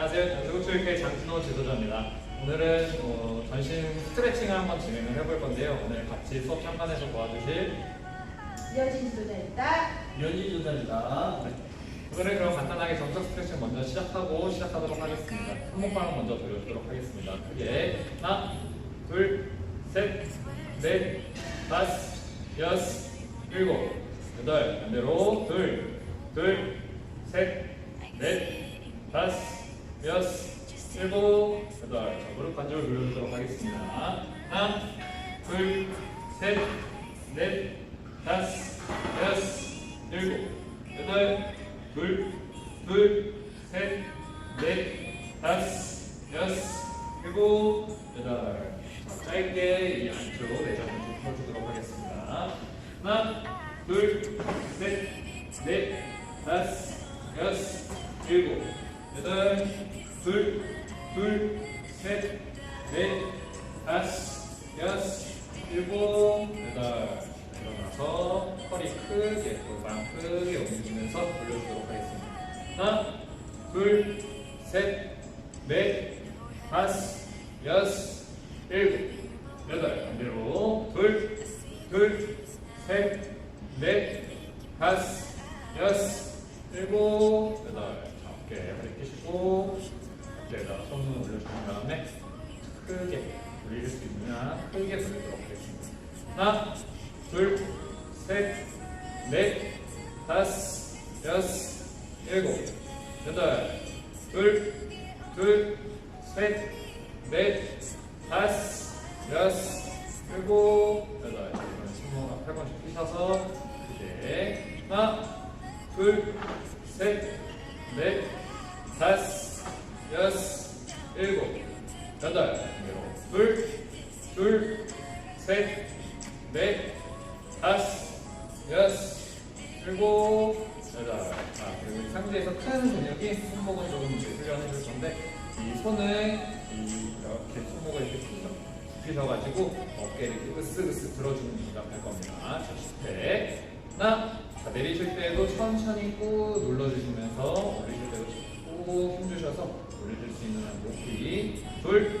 안녕하세요. 연수국수일회 장진호 지도자입니다. 오늘은 어, 전신 스트레칭을 한번 진행을 해볼 건데요. 오늘 같이 수업 참관해서 도와주실 이어진 지도자입니다. 연희 조사입니다. 네. 오늘은 그럼 간단하게 정석 스트레칭 먼저 시작하고 시작하도록 하겠습니다. 손목방을 먼저 돌려주도록 하겠습니다. 크게 하나, 둘, 셋, 넷, 다섯, 여섯, 일곱, 여덟, 반대로 둘, 둘, 셋, 넷, 다섯, 일곱, 여덟. 자, 무릎 관절 돌려주도록 하겠습니다. 하나, 둘, 셋, 넷, 다섯, 여섯, 일곱, 여덟, 둘, 둘, 여덟. 둘, 둘, 셋, 넷, 다섯, 여섯, 일곱, 여덟. 자, 그리고 이 상태에서 큰 근육이 손목은 조금 이제 훈련해 줄 건데, 이 손을 이 이렇게 손목을 이렇게 펴- 굽히셔 가지고 어깨를 이렇게 으쓱으쓱 들어주는 동작 할 겁니다. 자, 10회. 하나. 자, 내리실 때도 천천히 꾹 눌러주시면서 올리실 때도 꾹 힘주셔서 올려줄 수 있는 한 높이. 둘,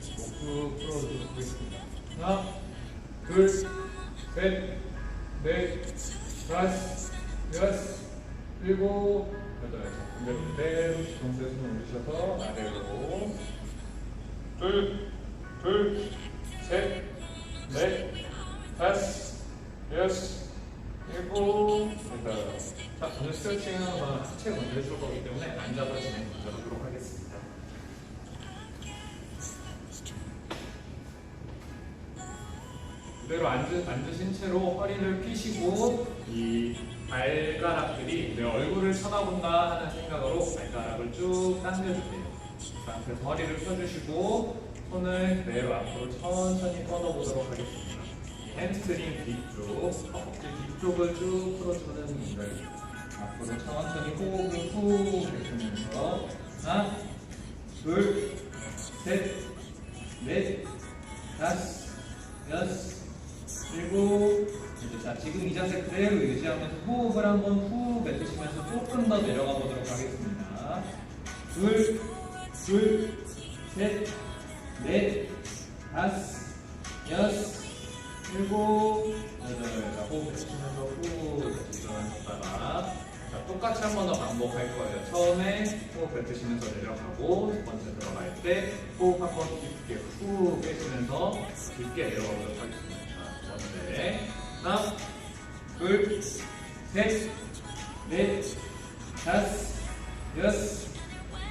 목쭉 풀어주도록 하겠습니다. 하나, 둘, 셋, 넷, 다섯, 여섯, 일곱, 여덟. 그대로 그대로 뒤통수에 손을 올리셔서 아래로 둘, 둘, 셋, 넷, 다섯, 여섯, 일곱, 여덟. 자, 오늘 스트레칭은 하체 해줄 거기 때문에 앉아서 진행 먼저 하도록 하겠습니다. 그대로 앉으, 앉으신 채로 허리를 펴시고 이 발가락들이 내 얼굴을 쳐다본다 하는 생각으로 발가락을 쭉 당겨주세요. 자, 그래서 허리를 펴주시고 손을 그대로 앞으로 천천히 뻗어보도록 하겠습니다. 이 햄스트링 뒤쪽, 허벅지 뒤쪽을 쭉 풀어주는 일을 앞으로 천천히 호흡을 후 해주면서 하나, 둘, 셋, 넷, 다섯, 여섯, 일곱, 이제 자 지금 이 자세 그대로 유지하면서 호흡을 한번 후 뱉으시면서 조금 더 내려가 보도록 하겠습니다. 둘, 둘, 셋, 넷, 다섯, 여섯, 일곱, 여덟. 자 호흡 뱉으시면서 후 일어나셨다가 자 똑같이 한 번 더 반복할 거예요. 처음에 호흡 뱉으시면서 내려가고 두 번째 들어갈 때 호흡 한 번 깊게 후 빼시면서 깊게 내려가도록 하겠습니다. 번째 하나 둘 셋, 넷, 다섯, 여섯,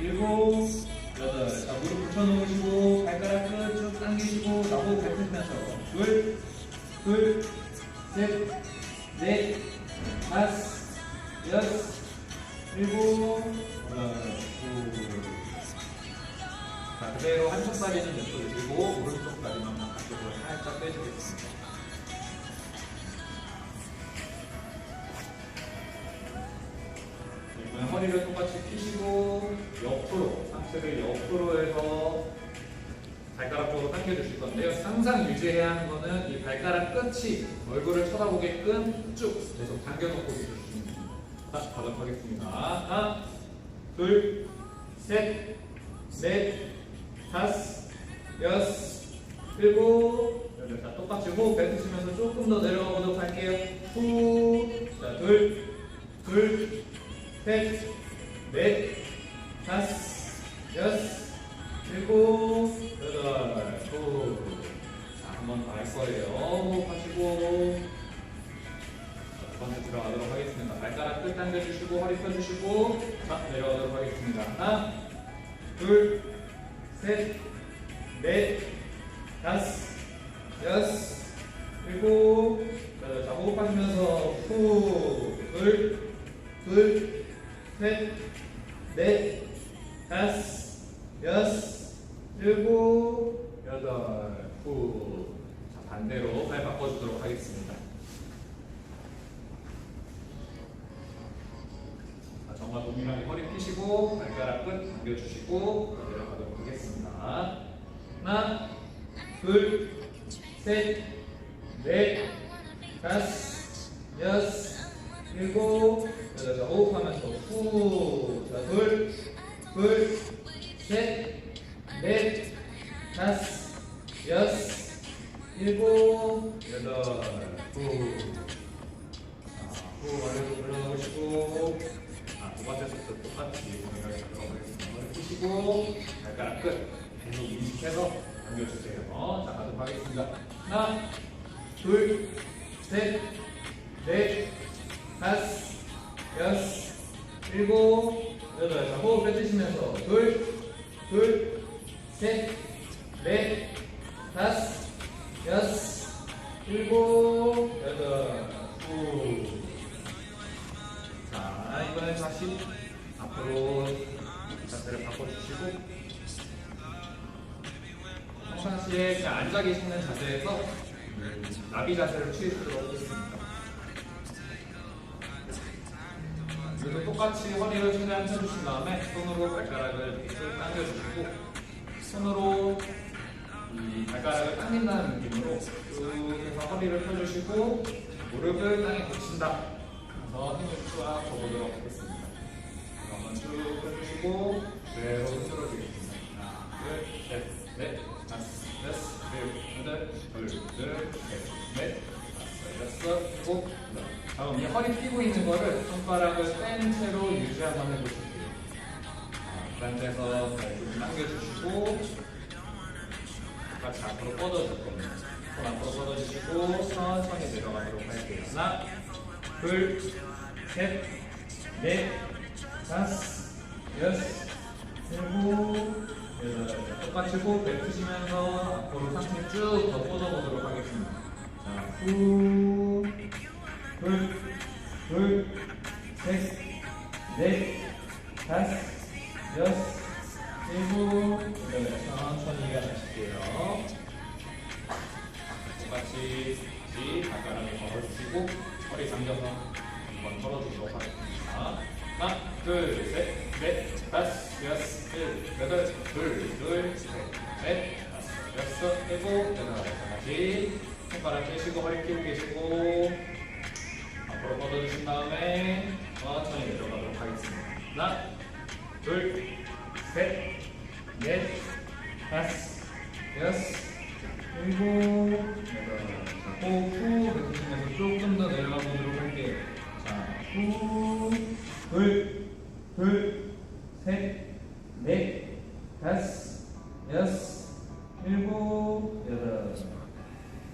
일곱, 여덟. 자, 무릎 붙여놓으시고, 발가락 끝쭉 당기시고, 자, 호흡 뱉으시면서. 둘, 둘, 셋, 넷, 다섯, 여섯, 일곱, 여덟, 둘. 자, 그대로 한쪽 다리는 왼쪽에 들고, 오른쪽 다리만 바깥쪽으로 살짝 빼주겠습니다. 허리를 똑같이 펴시고 옆으로 상체를 옆으로 해서 발가락 쪽으로 당겨주실 건데요. 항상 유지해야 하는 거는 이 발가락 끝이 얼굴을 쳐다보게끔 쭉 계속 당겨놓고 있으시면 됩니다. 자, 가도록 하겠습니다. 하나, 둘, 셋, 넷, 다섯, 여섯, 일곱, 여덟. 자, 똑같이 호흡 뱉으시면서 조금 더 내려가 보도록 할게요. 후, 자, 둘, 둘, 셋, 넷, 다섯, 여섯, 일곱, 여덟, 후. 자, 한 번 더 할 거예요. 호흡하시고. 자, 두 번째 들어가도록 하겠습니다. 발가락 끝 당겨주시고, 허리 펴주시고, 자, 내려가도록 하겠습니다. 하나, 둘, 셋, 넷, 다섯, 여섯, 일곱, 여덟. 자, 호흡하시면서 후, 둘, 둘, 셋, 넷, 다섯, 여섯, 일곱, 여덟, 후. 자, 반대로 팔 바꿔주도록 하겠습니다. 자, 정말 동일하게 허리 펴시고 발가락 끝 당겨주시고 내려가도록 하겠습니다. 하나, 둘, 셋, 넷, 다섯, 여섯, 일곱, 여덟. 자, 호흡하면서 후. 자, 둘, 둘, 다시 앞으로 자세를 바꿔주시고 평상시에 앉아 계시는 자세에서 음, 나비 자세를 취해주도록 하겠습니다. 그래서 똑같이 허리를 최대한 펴주신 다음에 손으로 발가락을 쭉 당겨주시고 손으로 이 발가락을 당긴다는 느낌으로 쭉 해서 허리를 펴주시고 무릎을 땅에 붙인다. 그래서 힘을 쫙 줘보도록 하겠습니다. 펴주시고 그대로 흔들어주겠습니다. 하나, 둘, 셋, 넷, 다섯, 여섯, 일곱, 여덟, 둘, 둘, 셋, 넷, 다섯, 여섯, 일곱, 여덟. 다음 이 허리 펴고 있는 거를 손가락을 뺀 채로 유지 한번 해보실게요. 자, 그 상태에서 발좀 당겨주시고 같이 앞으로 뻗어줄 겁니다. 손 앞으로 뻗어주시고 천천히 내려가도록 할게요. 하나, 둘, 셋, 넷, 다섯, 여섯, 일곱, 여덟. 똑같이 호흡 뱉으시면서 앞으로 상체 쭉더 뻗어보도록 하겠습니다. 자, 후, 둘, 둘, 셋, 넷, 다섯, 여섯, 일곱, 여덟. 천천히 일어나실게요. 똑같이 발가락을 걸어주시고 허리 당겨서 한번 걸어주도록 하겠습니다. 하나, 둘, 셋, 넷, 다섯, 여섯, 일곱, 여덟, 둘, 둘, 셋, 넷, 다섯, 여섯, 일곱, 여덟. 자, 다시 손가락 펴시고 허리 펴고 계시고 앞으로 뻗어주신 다음에 천천히 내려가도록 하겠습니다. 하나, 둘, 셋, 넷, 다섯, 여섯, 일곱, 여덟. 자, 호흡 후 뱉으시면서 조금 더 내려가 보도록 할게요. 자, 후, 둘, 둘, 셋, 넷, 다섯, 여섯, 일곱, 여덟.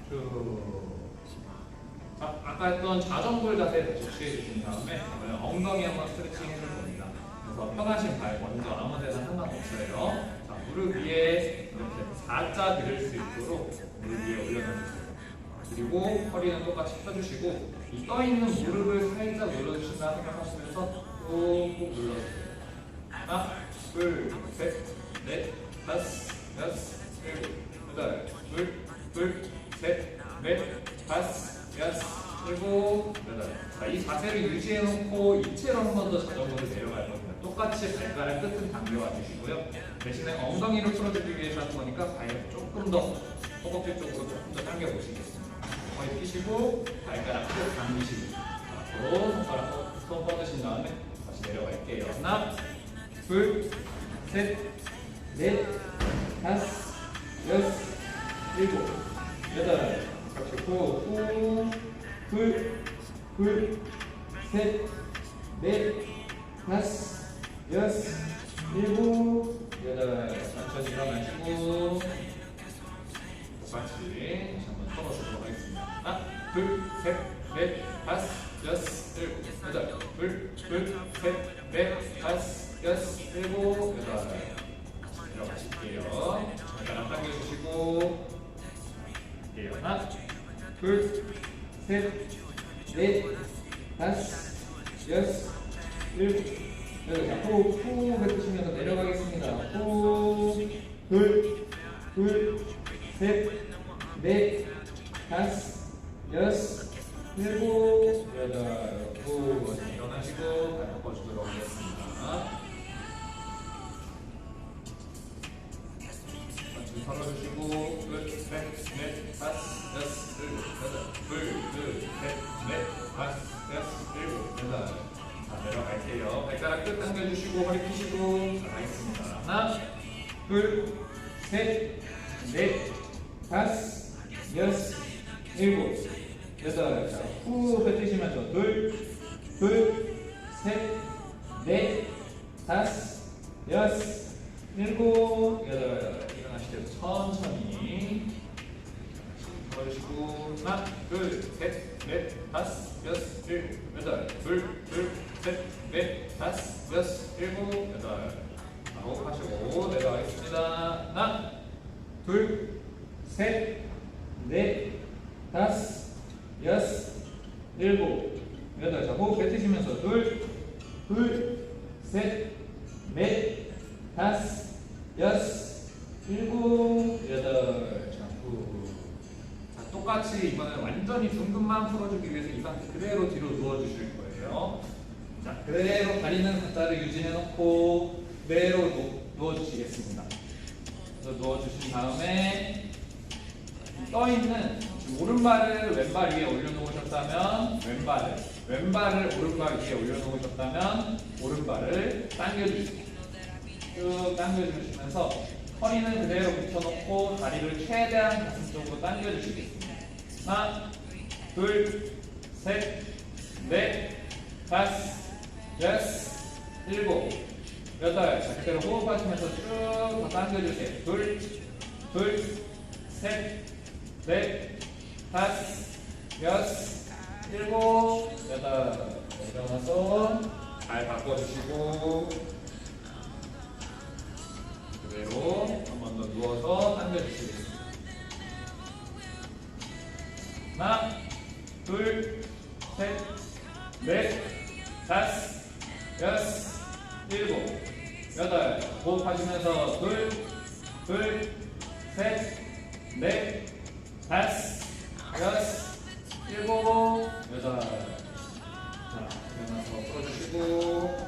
쭉. 아, 아까 했던 자전골 자세 다시 취해주신 다음에 엉덩이 한번 스트레칭 해줄 겁니다. 그래서 편하신 발 먼저 아무 데나 상관없어요. 자, 무릎 위에 이렇게 4자 그릴 수 있도록 무릎 위에 올려놔주세요. 그리고 허리는 똑같이 펴주시고 이 떠있는 무릎을 살짝 눌러주신다 생각하시면서 꾹꾹 눌러주세요. 하나, 둘, 셋, 넷, 다섯, 여섯, 일곱, 여덟, 둘, 둘, 셋, 넷, 다섯, 여섯, 일곱, 여덟. 자, 이 자세를 유지해놓고 이체로 한 번 더 자전거를 내려갈 겁니다. 똑같이 발가락 끝은 당겨와 주시고요. 대신에 엉덩이를 풀어주기 위해서 하는 거니까 발 조금 더 허벅지 쪽으로 조금 더 당겨 보시겠습니다. 허리 펴시고 발가락 끝 당기시고 앞으로 손가락 뻗으신 다음에 다시 내려갈게요. 하나, 둘, 셋, 넷, 다섯, 여섯, 일곱, 여덟. 같이 후, 후, 둘, 둘, 셋, 넷, 다섯, 여섯, 일곱, 여덟. 천천히 일어나시고 똑같이 다시 한번 털어주도록 하겠습니다. 하나, 둘, 셋, 넷, 다섯, 여섯, 일곱, 둘, 둘, 셋, 넷, 다섯, 여섯, 일곱, 여덟. 들어가실게요. 발가락 당겨주시고 할게요. 하나, 둘, 셋, 넷, 다섯, 여섯, 일곱, 여덟. 자, 후, 후 뱉으시면서 내려가겠습니다. 후, 둘, 둘, 셋, 넷, 다섯, 여섯, 일곱, 여덟. 발 바꿔주도록 하겠습니다. 줄 털어주시고 둘, 셋, 넷, 다섯, 여섯, 일곱, 여덟 둘, 둘, 셋, 넷, 다섯, 여섯, 일곱, 여덟 자, 내려갈게요. 발가락 끝 당겨주시고 허리 펴시고 자, 가겠습니다. 하나, 둘, 셋, 넷, 다섯, 여섯, 일곱, 여덟. 자, 후 뱉으시면서 둘, 둘, 셋, 넷, 다섯, 여섯, 일곱, 여덟. 일어나실 때 천천히 걸으시고 하나 둘 셋 넷 다섯 여섯 일곱 여덟 둘 둘 셋 넷 다섯 여섯 일곱 여덟 자, 호흡하시고 내려가겠습니다 하나 둘, 셋, 넷, 다섯, 여섯, 일곱, 여덟. 자, 호흡 뱉으시면서 둘, 둘, 셋, 넷, 다섯, 여섯, 일곱, 여덟. 자, 후. 자, 똑같이 이번엔 완전히 둥근만 풀어주기 위해서 이 상태 그대로 뒤로 누워주실 거예요. 자, 그대로 다리는 각자를 유지해놓고 그대로 누, 누워주시겠습니다. 누워주신 다음에 떠 있는 지금 오른발을 왼발 위에 올려놓으셨다면 왼발을 왼발을 오른발 위에 올려놓으셨다면 오른발을 당겨주시고 쭉 당겨주시면서 허리는 그대로 붙여놓고 다리를 최대한 가슴 쪽으로 당겨주시겠습니다. 하나, 둘, 셋, 넷, 다섯, 여섯, 일곱, 여덟. 자, 그대로 호흡하시면서 쭉더 당겨주세요. 둘, 둘, 셋, 넷, 다섯, 여섯, 일곱, 여덟. 일어나서 발 바꿔주시고 그대로 한 번 더 누워서 당겨주시겠습니다. 하나, 둘, 셋, 넷, 다섯, 여섯, 일곱, 여덟. 호흡하시면서 둘, 둘, 셋, 넷, 다섯, 여섯, 일곱, 여덟. 자, 일어나서 풀어주시고.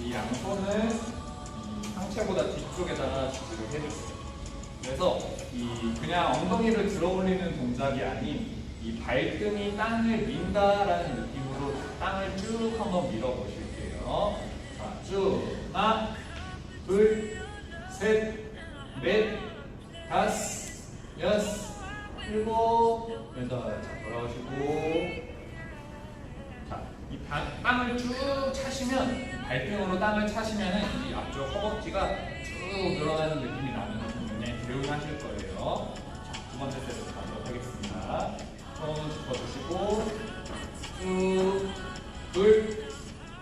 이 양손을 이 상체보다 뒤쪽에다가 지지를 해주세요. 그래서 이 그냥 엉덩이를 들어 올리는 동작이 아닌 이 발등이 땅을 민다라는 느낌으로 땅을 쭉 한번 밀어 보실게요. 자, 쭉 하나, 둘, 셋, 넷, 다섯, 여섯, 일곱, 여덟. 자, 돌아오시고. 자, 이 방- 땅을 쭉 차시면 발등으로 땅을 차시면은 이 앞쪽 허벅지가 쭉 늘어나는 느낌이 나는 부분에 개운하실 거예요. 자, 두 번째 세트 가도록 하겠습니다. 손 짚어주시고 쭉, 둘,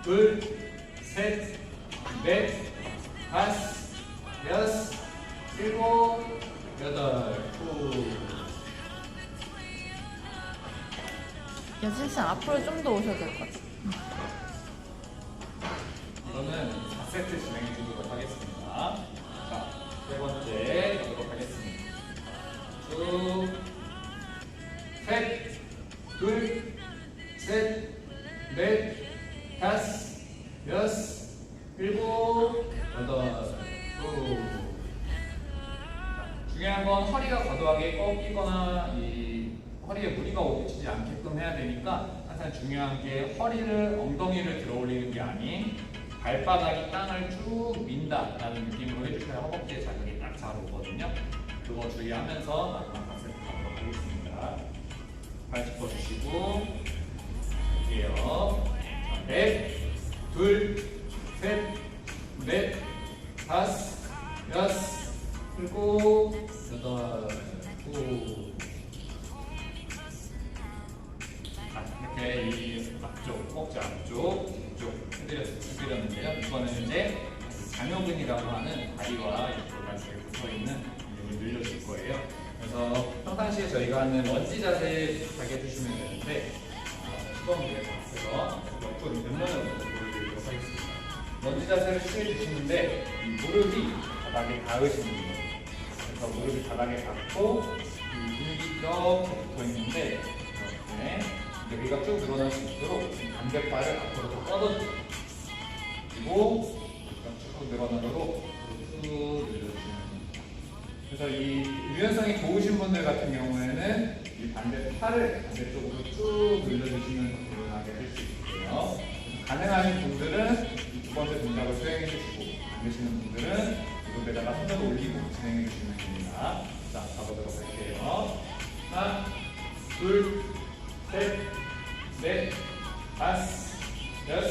둘, 셋, 넷, 다섯, 여섯, 일곱, 여덟, 후. 여진 씨 앞으로 좀 더 오셔도 될것 같아요. 이거는 4세트 진행해 주도록 하겠습니다. 자, 세 번째 가도록 하겠습니다. 쭉, 셋, 둘, 셋, 넷, 다섯, 여섯, 일곱, 여덟, 후. 자, 중요한 건 허리가 과도하게 꺾이거나 이 허리에 무리가 오치지 않게끔 해야 되니까 항상 중요한 게 허리를 엉덩이를 들어 올리는 게 아닌 발바닥이 땅을 쭉 민다 라는 느낌으로 해주셔야 허벅지에 자극이 딱 잘 오거든요. 그거 주의하면서 마지막 박스 가도록 하겠습니다. 발 짚어주시고 갈게요. 자, 넷, 둘, 셋, 넷, 다섯, 여섯, 일곱, 여덟, 구. 자, 이렇게 이 앞쪽, 허벅지 앞쪽, 해드렸는데요. 이거는 이제 장요근이라고 하는 다리와 이쪽 발목에 붙어있는 근육을 늘려줄 거예요. 그래서 평상시에 저희가 하는 런지 자세 비슷하게 해주시면 되는데 어, 시범을 앞에서 옆으로 옆면으로 보여드리도록 하겠습니다. 런지 자세를 취해주시는데 이 무릎이 바닥에 닿으시는 거예요. 그래서 무릎이 바닥에 닿고 이 근육이 이렇게 붙어있는데 이렇게 여기가 쭉 늘어날 수 있도록 이 반대발을 앞으로 더 뻗어주세요. 그리고 여기가 쭉 늘어나도록 쭉 늘려주시면. 그래서 이 유연성이 좋으신 분들 같은 경우에는 이 반대 팔을 반대쪽으로 쭉 늘려주시면 유연하게 할 수 있고요. 가능하신 분들은 이 두 번째 동작을 수행해 주시고 안 되시는 분들은 이곳에다가 손을 올리고 진행해 주시면 됩니다. 자, 가보도록 할게요. 하나, 둘, 셋, 넷, 다섯, 여섯,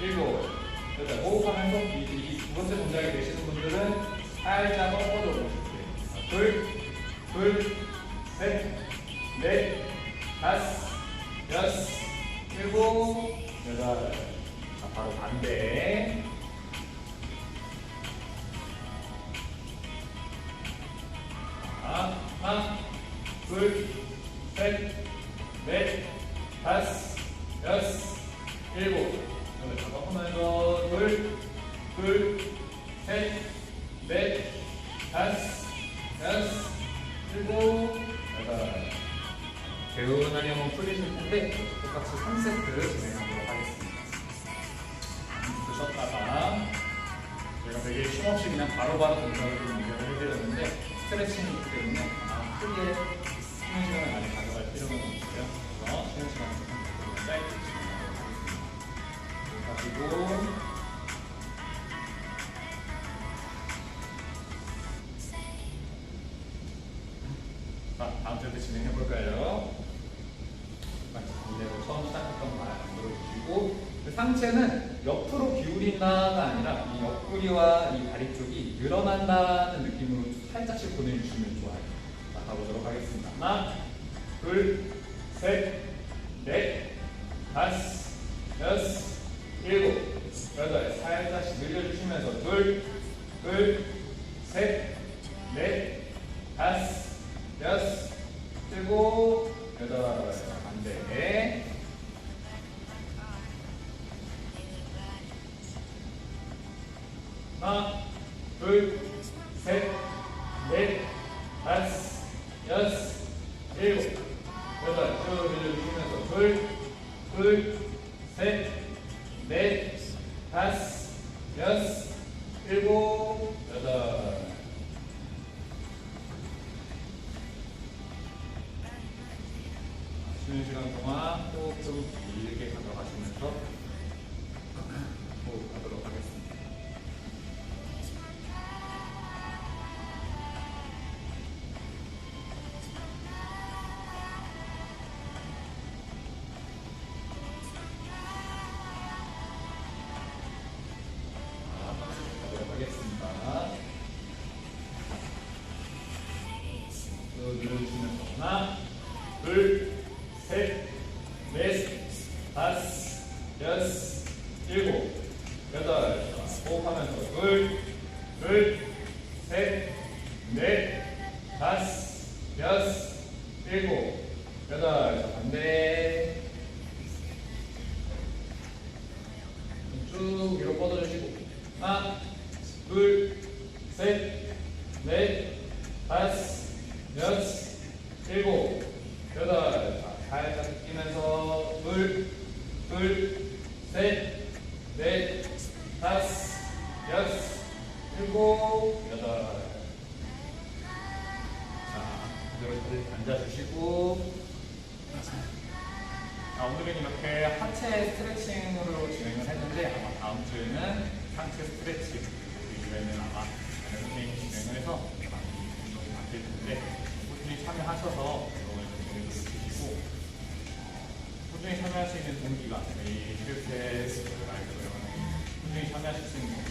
일곱, 여덟. 호흡하면서 이, 이, 두 번째 동작이 되시는 분들은 살짝 꺾어줘 보실게요. 자, 둘, 둘, 셋, 넷, 다섯, 여섯, 일곱, 여덟. 자, 바로 반대. 자, 하나, 둘, 셋, 넷, 다섯, 텐데 똑같이 3세트 진행하도록 하겠습니다. 드셨다가 제가 되게 쉼없이 그냥 바로바로 동작을 좀 연결을 해드렸는데 스트레칭이기 때문에 아, 크게 상체는 옆으로 기울인다가 아니라 이 옆구리와 이 다리 쪽이 늘어난다는 느낌으로 살짝씩 보내주시면 좋아요. 자, 가보도록 하겠습니다. 하나, 둘, 셋, 넷, 다섯, 여섯, 일곱, 여덟. 살짝씩 늘려주시면서 둘, 둘, 셋, 10時間かなと、すごくいい経 여섯, 일곱, 여덟. 자, 반대. 쭉 위로 뻗어주시고 하나, 둘, 셋, 넷, 다섯, 여섯, 일곱, 여덟. 자, 살짝 끼면서 둘, 둘, 셋, 참여하셔서 운동을 참여할 수 있는 동기가 이 실세 라이브 배우는 꾸준히 참여하실 수 있는